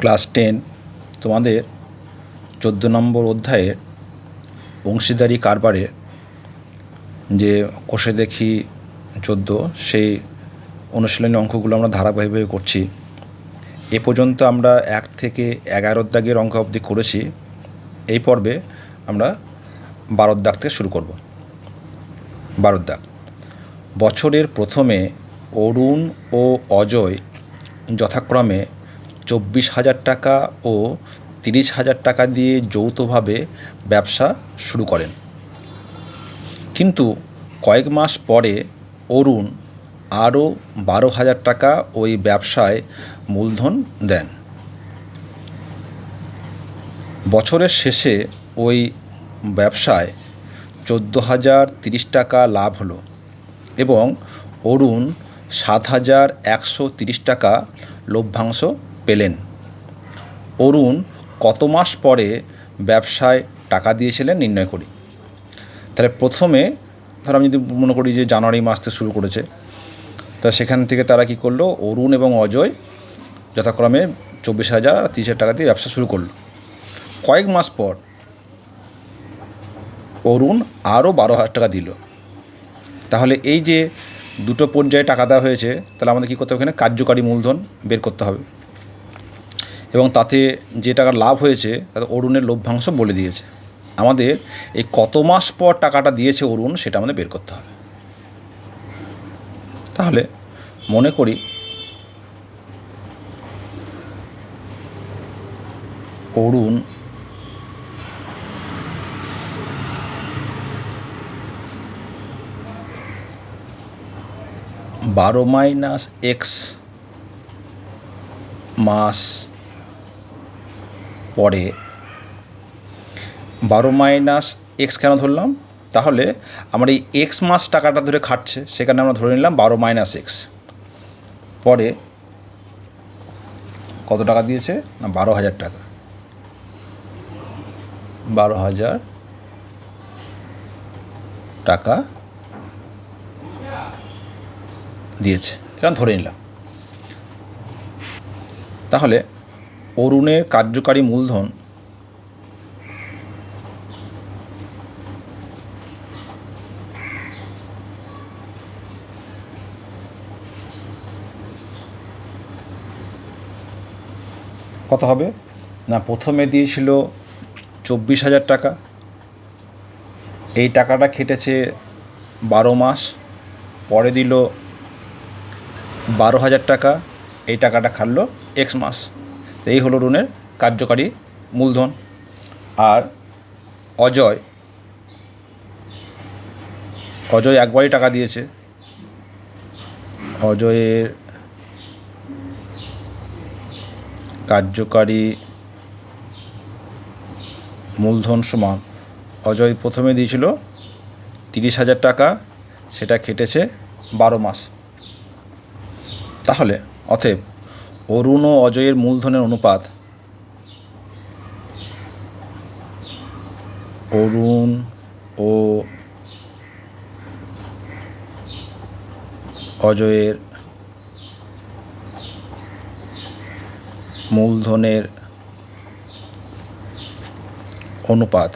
Class ten, তোমাদের চোদ্দ নম্বর অধ্যায়ের অংশীদারি কারবারের যে কোষে দেখি চোদ্দ, সেই অনুশীলনী অঙ্কগুলো আমরা ধারাবাহিকভাবে করছি। এ পর্যন্ত আমরা এক থেকে এগারোর দাগের অঙ্ক অবধি করেছি। এই পর্বে আমরা বারোর দাগ থেকে শুরু করব। বারোর দাগ বছরের প্রথমে অরুণ ও অজয় যথাক্রমে চব্বিশ হাজার টাকা ও তিরিশ হাজার টাকা দিয়ে যৌথভাবে ব্যবসা শুরু করেন। কিন্তু কয়েক মাস পরে অরুণ আরও বারো হাজার টাকা ওই ব্যবসায় মূলধন দেন। বছরের শেষে ওই ব্যবসায় চোদ্দ হাজার তিরিশ টাকা লাভ হলো এবং অরুণ সাত হাজার একশো তিরিশ টাকা লভ্যাংশ পেলেন। অরুণ কত মাস পরে ব্যবসায় টাকা দিয়েছিলেন নির্ণয় করি। তাহলে প্রথমে ধর আমি যদি মনে করি যে জানুয়ারি মাস থেকে শুরু করেছে, তা সেখান থেকে তারা কি করল? অরুণ এবং অজয় যথাক্রমে চব্বিশ হাজার আর তিরিশ টাকা দিয়ে ব্যবসা শুরু করল। কয়েক মাস পর অরুণ আরও বারো হাজার টাকা দিল। তাহলে এই যে দুটো পর্যায়ে টাকা দেওয়া হয়েছে, তাহলে আমাদের কী করতে হবে এখানে? কার্যকারী মূলধন বের করতে হবে। এবং তাতে যে টাকা লাভ হয়েছে, তাতে অরুণের লভ্যাংশ বলে দিয়েছে। আমাদের এই কত মাস পর টাকাটা দিয়েছে অরুণ, সেটা আমাদের বের করতে হবে। তাহলে মনে করি, অরুণ বারো মাইনাস এক্স মাস পরে বারো মাইনাস এক্স কেন ধরলাম? তাহলে আমার এই এক্স মাস টাকাটা ধরে খাটছে, সেখানে আমরা ধরে নিলাম বারো মাইনাস এক্স। পরে কত টাকা দিয়েছে? না, বারো হাজার টাকা। বারো হাজার টাকা দিয়েছে। এরকম ধরে নিলাম। তাহলে অরুণের কার্যকারী মূলধন। কত হবে? না, প্রথমে দিয়েছিল চব্বিশ হাজার টাকা। এই টাকাটা খেটেছে বারো মাস, পরে দিল বারো হাজার টাকা, এই টাকাটা খাটলো এক্স মাস। তো এই হলো ঋণের কার্যকারী মূলধন। আর অজয় অজয় একবারই টাকা দিয়েছে। অজয়ের কার্যকারী মূলধন সমান, অজয় প্রথমে দিয়েছিল তিরিশ হাজার টাকা, সেটা খেটেছে বারো মাস। তাহলে, অতএব অরুণ ও অজয়ের মূলধনের অনুপাত? অরুণ ও অজয়ের মূলধনের অনুপাত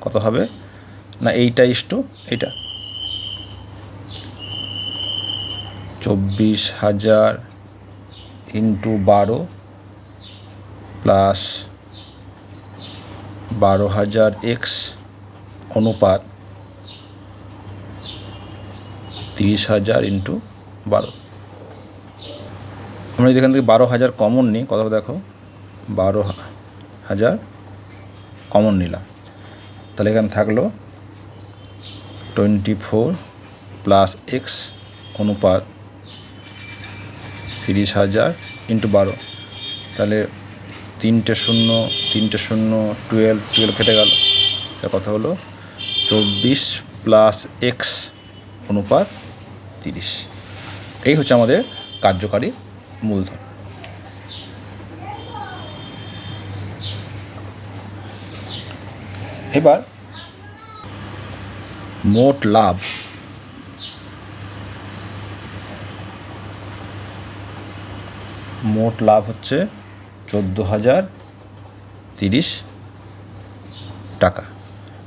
কত হবে? না, এইটা ইস্টু এইটা। চব্বিশ হাজার ইন্টু বারো প্লাস বারো হাজার এক্স অনুপাত তিরিশ হাজার ইন্টু বারো। আমরা যদি এখান থেকে বারো হাজার কমন নিই হবে দেখো? বারো হাজার কমন নিলাম। তাহলে এখানে থাকল টোয়েন্টি ফোর প্লাস এক্স অনুপাত তিরিশ হাজার ইন্টু বারো। তাহলে তিনটে শূন্য তিনটে শূন্য টুয়েলভ টুয়েলভ কেটে গেল। তার কথা হলো চব্বিশ প্লাস এক্স অনুপাত তিরিশ। এই হচ্ছে আমাদের কার্যকারী মূলধন। এবার মোট লাভ। মোট লাভ হচ্ছে চোদ্দ হাজার তিরিশ টাকা।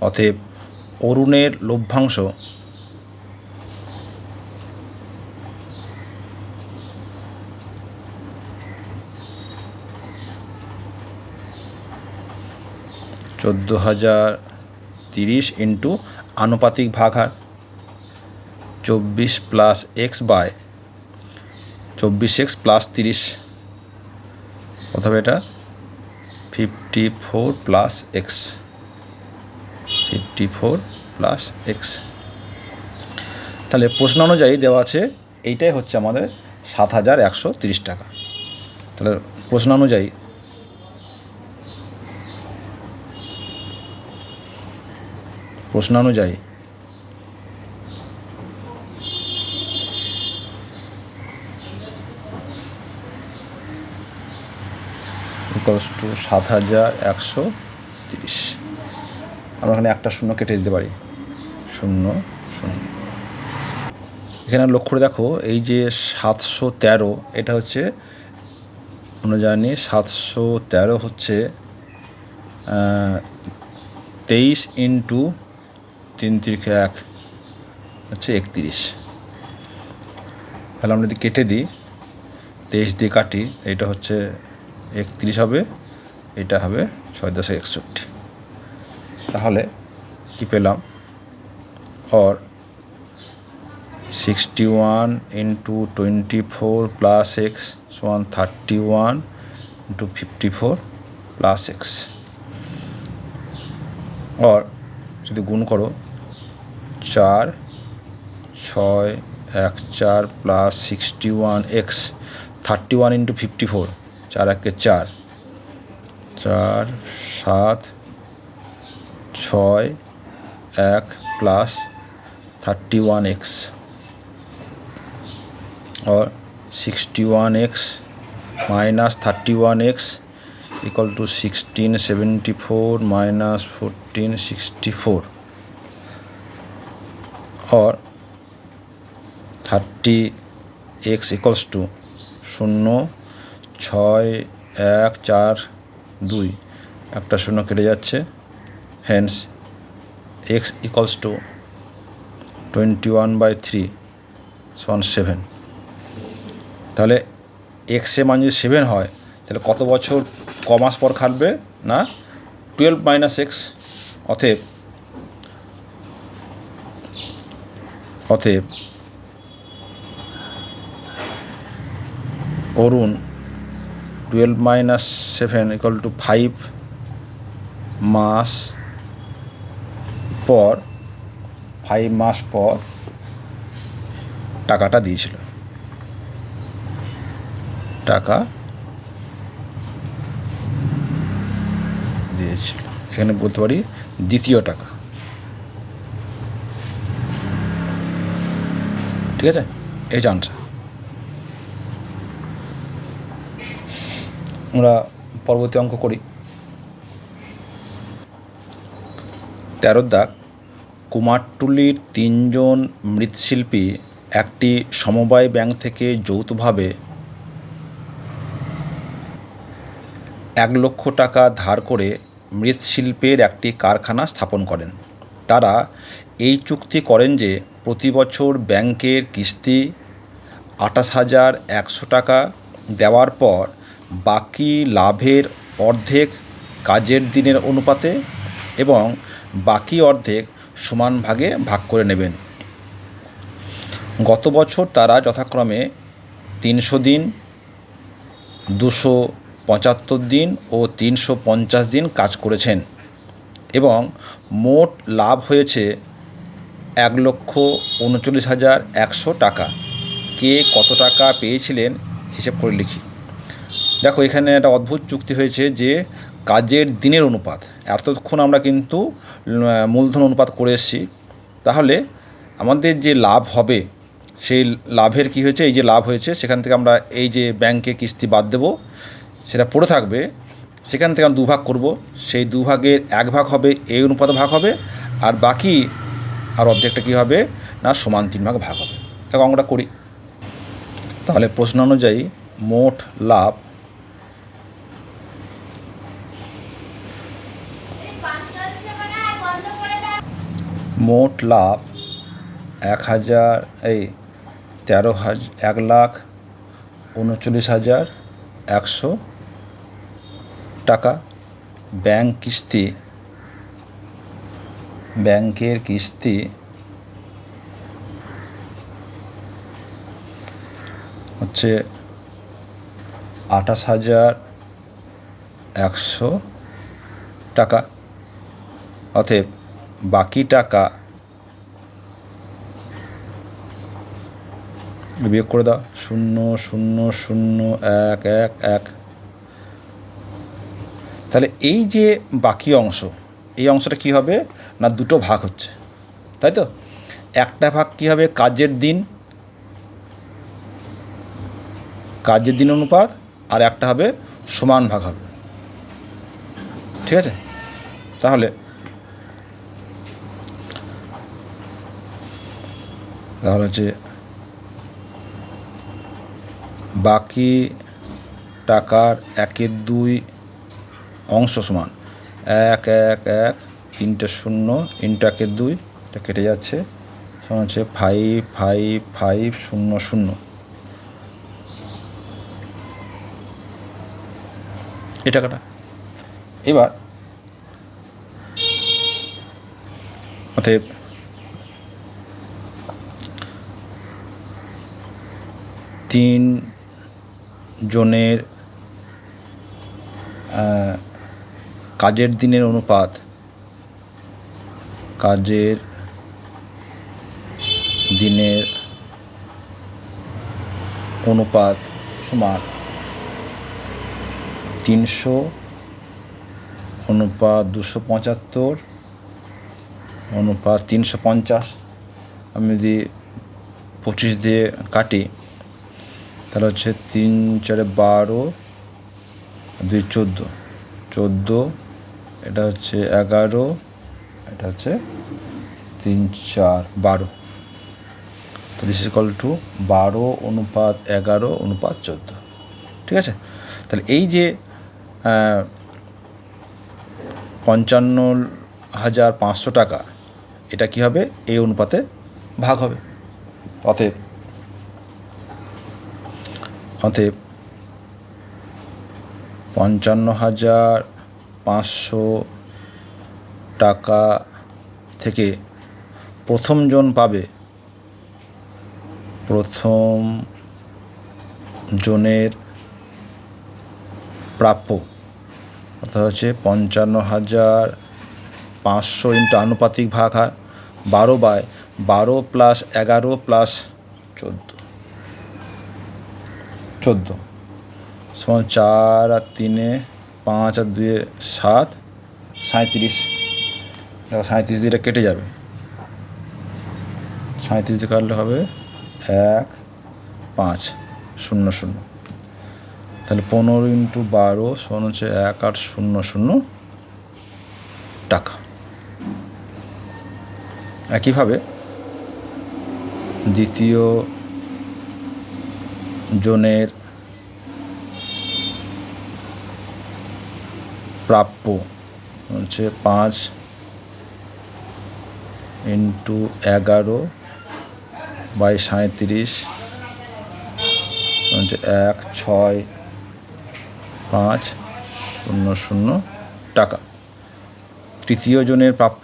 অতএব অরুণের লভ্যাংশ চোদ্দ হাজার তিরিশ ইন্টু আনুপাতিক ভাগ হার চব্বিশ প্লাস এক্স বাই চব্বিশ এক্স প্লাস তিরিশ হবে এটা fifty four plus X fifty four plus X তাহলে প্রশ্ন অনুযায়ী দেওয়া আছে, এইটাই হচ্ছে আমাদের সাত হাজার একশো তিরিশ টাকা। তাহলে প্রশ্ন অনুযায়ী প্রশ্ন অনুযায়ী ইকলস টু সাত হাজার একশো তিরিশ। আমরা এখানে একটা শূন্য কেটে দিতে পারি। শূন্য শূন্য। এখানে লক্ষ্য করে দেখো, এই যে সাতশো তেরো, এটা হচ্ছে আমরা জানি সাতশো তেরো হচ্ছে তেইশ ইন্টু তিন তিরিখে এক হচ্ছে একত্রিশ। তাহলে আমরা যদি কেটে দিই, তেইশ দিয়ে কাটি এটা হচ্ছে একত্রিশ হবে, এটা হবে ছয় দশ একষট্টি। তাহলে কি পেলাম? Or sixty one into twenty four plus X সমান thirty one into fifty four plus X or যদি গুণ করো, চার, ছয়, এক, চার plus sixty one X thirty one into fifty four চার একে চার চার সাত ছয় এক প্লাস থার্টি ওয়ান এক্স और sixty one x minus thirty one x equal to sixteen seventy four minus fourteen sixty four और থার্টি এক্স ইকলস টু শূন্য ছয়, এক, চার, দুই। একটা শূন্য কেটে যাচ্ছে। Hence X equals to twenty one by three son seven তাহলে এক্সে মান যদি সেভেন হয়, তাহলে কত বছর, ক মাস পর খাটবে না? টুয়েলভ মাইনাস এক্স অতএব অতএব, অরুণ twelve minus seven equal to five মাস পর ফাইভ মাস পর টাকাটা দিয়েছিল। টাকা দিয়েছিল। এখানে বলতে পারি দ্বিতীয় টাকা। ঠিক আছে? এই যে আনসার আমরা পরবর্তী অঙ্ক করি। তেরো দাগ, কুমারটুলির তিনজন মৃৎশিল্পী একটি সমবায় ব্যাংক থেকে যৌথভাবে এক লক্ষ টাকা ধার করে মৃৎশিল্পের একটি কারখানা স্থাপন করেন। তারা এই চুক্তি করেন যে প্রতি বছর ব্যাংকের কিস্তি আঠাশ হাজার একশো টাকা দেওয়ার পর বাকি লাভের অর্ধেক কাজের দিনের অনুপাতে এবং বাকি অর্ধেক সমান ভাগে ভাগ করে নেবেন। গত বছর তারা যথাক্রমে তিনশো দিন, দুশো পঁচাত্তর দিন ও তিনশো পঞ্চাশ দিন কাজ করেছেন এবং মোট লাভ হয়েছে এক লক্ষ উনচল্লিশ হাজার একশো টাকা। কে কত টাকা পেয়েছিলেন হিসেব করে লিখি। দেখো, এখানে একটা অদ্ভুত চুক্তি হয়েছে যে কাজের দিনের অনুপাত। এতক্ষণ আমরা কিন্তু মূলধন অনুপাত করে এসেছি। তাহলে আমাদের যে লাভ হবে, সেই লাভের কি হয়েছে? এই যে লাভ হয়েছে, সেখান থেকে আমরা এই যে ব্যাংকে কিস্তি বাদ দেবো, সেটা পড়ে থাকবে। সেখান থেকে আমরা দুভাগ করব। সেই দুভাগের এক ভাগ হবে, এই অনুপাত ভাগ হবে, আর বাকি আর অর্ধেকটা কী হবে? না, সমান তিন ভাগ ভাগ হবে। দেখো অঙ্কটা করি। তাহলে প্রশ্ন অনুযায়ী মোট লাভ মোট লাভ এক হাজার, এই তেরো হাজ, এক লাখ উনচল্লিশ হাজার একশো টাকা ব্যাংক কিস্তি, ব্যাংকের কিস্তি হচ্ছে আঠাশ হাজার একশো টাকা। অতএব বাকি টাকা বিয়োগ করে দাও। শূন্য শূন্য শূন্য, এক এক এক। তাহলে এই যে বাকি অংশ, এই অংশটা কী হবে? না, দুটো ভাগ হচ্ছে। তাই তো? একটা ভাগ কী হবে? কাজের দিন। কাজের দিন অনুপাত, আর একটা হবে সমান ভাগ হবে। ঠিক আছে? তাহলে তাহলে হচ্ছে বাকি টাকার একের দুই অংশ সমান। এক এক এক, তিনটে শূন্য ইন্টু একের দুই, এটা কেটে যাচ্ছে। সমান হচ্ছে ফাইভ ফাইভ ফাইভ শূন্য শূন্য। এই টাকাটা। এবার অতএব তিন জনের কাজের দিনের অনুপাত। কাজের দিনের অনুপাত সমান তিনশো অনুপাত দুশো পঁচাত্তর, অনুপাত তিনশো পঞ্চাশ। আমি যদি পঁচিশ দিয়ে কাটি তাহলে হচ্ছে তিন, চারে বারো, দুই, চোদ্দ। চোদ্দ, এটা হচ্ছে এগারো, এটা হচ্ছে তিন, চার, বারো। দিস ইজ কল টু বারো অনুপাত এগারো অনুপাত চোদ্দ। ঠিক আছে? তাহলে এই যে পঞ্চান্ন হাজার পাঁচশো টাকা, এটা কি হবে? এই অনুপাতে ভাগ হবে। অতএব অতএব পঞ্চান্ন হাজার পাঁচশো টাকা থেকে প্রথম জন পাবে। প্রথম জনের প্রাপ্য। অর্থাৎ হচ্ছে পঞ্চান্ন হাজার পাঁচশো ইন্টু আনুপাতিক ভাগ হয় বারো বাই বারো প্লাস এগারো প্লাস চোদ্দ। চোদ্দ। সমান চার আর তিনে পাঁচ আর দুয়ে সাত সাঁত্রিশ দেখো সাঁত্রিশ দিয়ে কেটে যাবে। সাঁত্রিশ দিয়ে কাটলে হবে এক, পাঁচ, শূন্য শূন্য। তাহলে পনেরো ইন্টু বারো সমান হচ্ছে এক আট শূন্য শূন্য টাকা। একইভাবে দ্বিতীয় জনের প্রাপ্য হচ্ছে পাঁচ ইন্টু এগারো বাই সাঁত্রিশ হচ্ছে এক, ছয়, পাঁচ, শূন্য শূন্য টাকা। তৃতীয় জনের প্রাপ্য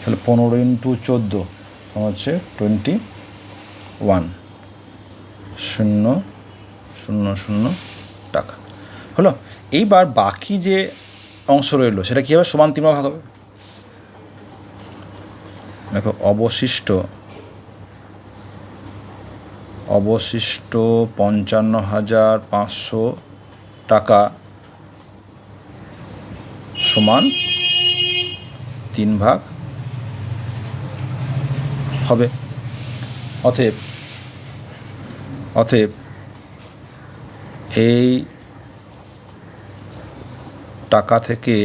তাহলে পনেরো ইন্টু চোদ্দ হচ্ছে টোয়েন্টি ওয়ান শূন্য শূন্য শূন্য টাকা। হলো? এইবার বাকি যে অংশ রইল, সেটা কী হবে সমান তিন ভাগ হবে? দেখো, অবশিষ্ট অবশিষ্ট পঞ্চান্ন হাজার পাঁচশো টাকা সমান তিন ভাগ হবে। অতএব অতএব এই টাকা থেকে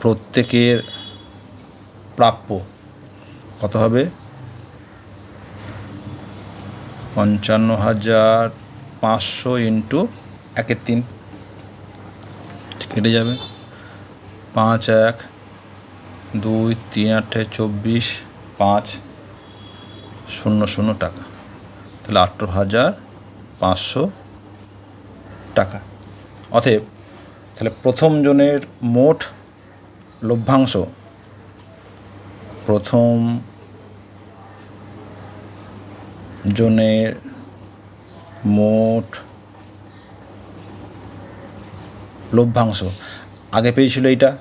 প্রত্যেকের প্রাপ্য কত হবে? পঞ্চান্ন হাজার পাঁচশো ইন্টু একের তিন। কেটে যাবে। পাঁচ এক দুই, তিন, আটে, চব্বিশ, পাঁচ, শূন্য শূন্য টাকা। তাহলে আঠেরো হাজার পাঁচশো টাকা। অতএব, তাহলে প্রথম জনের মোট লভ্যাংশ, প্রথম জনের মোট লভ্যাংশ। আগে পেয়েছিল এইটা?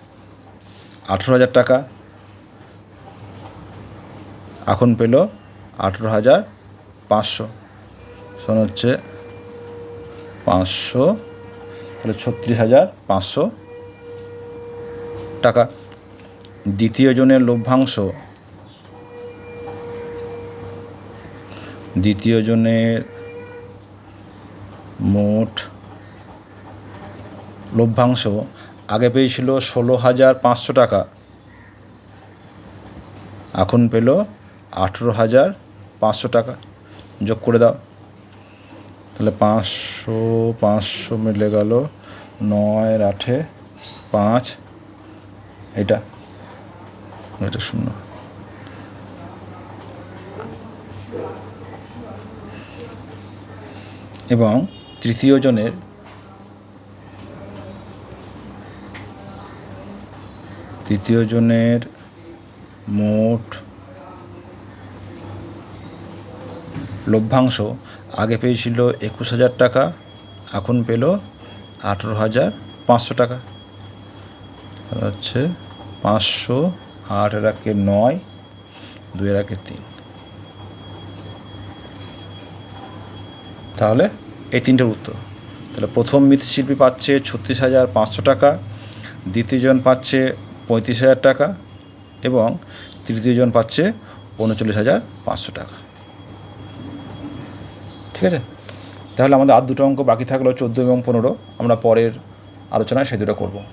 আঠেরো হাজার টাকা। এখন পেল আঠেরো হাজার পাঁচশো। শোন হচ্ছে পাঁচশো, তাহলে ছত্রিশ হাজার পাঁচশো টাকা। দ্বিতীয় জনের লভ্যাংশ। দ্বিতীয় জনের মোট লভ্যাংশ আগে পেয়েছিল ষোলো হাজার পাঁচশো টাকা। এখন পেল আঠেরো হাজার পাঁচশো টাকা। যোগ করে দাও। তাহলে পাঁচশো পাঁচশো মিলে গেল নয় আঠে পাঁচ। এটা এটা শূন্য। এবং তৃতীয় জনের তৃতীয় জনের মোট লভ্যাংশ আগে পেয়েছিল একুশ হাজার টাকা, এখন পেল আঠেরো হাজার পাঁচশো টাকা। হচ্ছে পাঁচশো আট এরাকে নয়, দুই এরাকে তিন। তাহলে এই তিনটের উত্তর। তাহলে প্রথম মৃৎশিল্পী পাচ্ছে ছত্রিশ হাজার পাঁচশো টাকা দ্বিতীয়জন পাচ্ছে পঁয়ত্রিশ হাজার টাকা এবং তৃতীয়জন পাচ্ছে উনচল্লিশ হাজার পাঁচশো টাকা। ঠিক আছে? তাহলে আমাদের আর দুটো অঙ্ক বাকি থাকল চোদ্দ এবং পনেরো। আমরা পরের আলোচনায় সেই দুটো করব।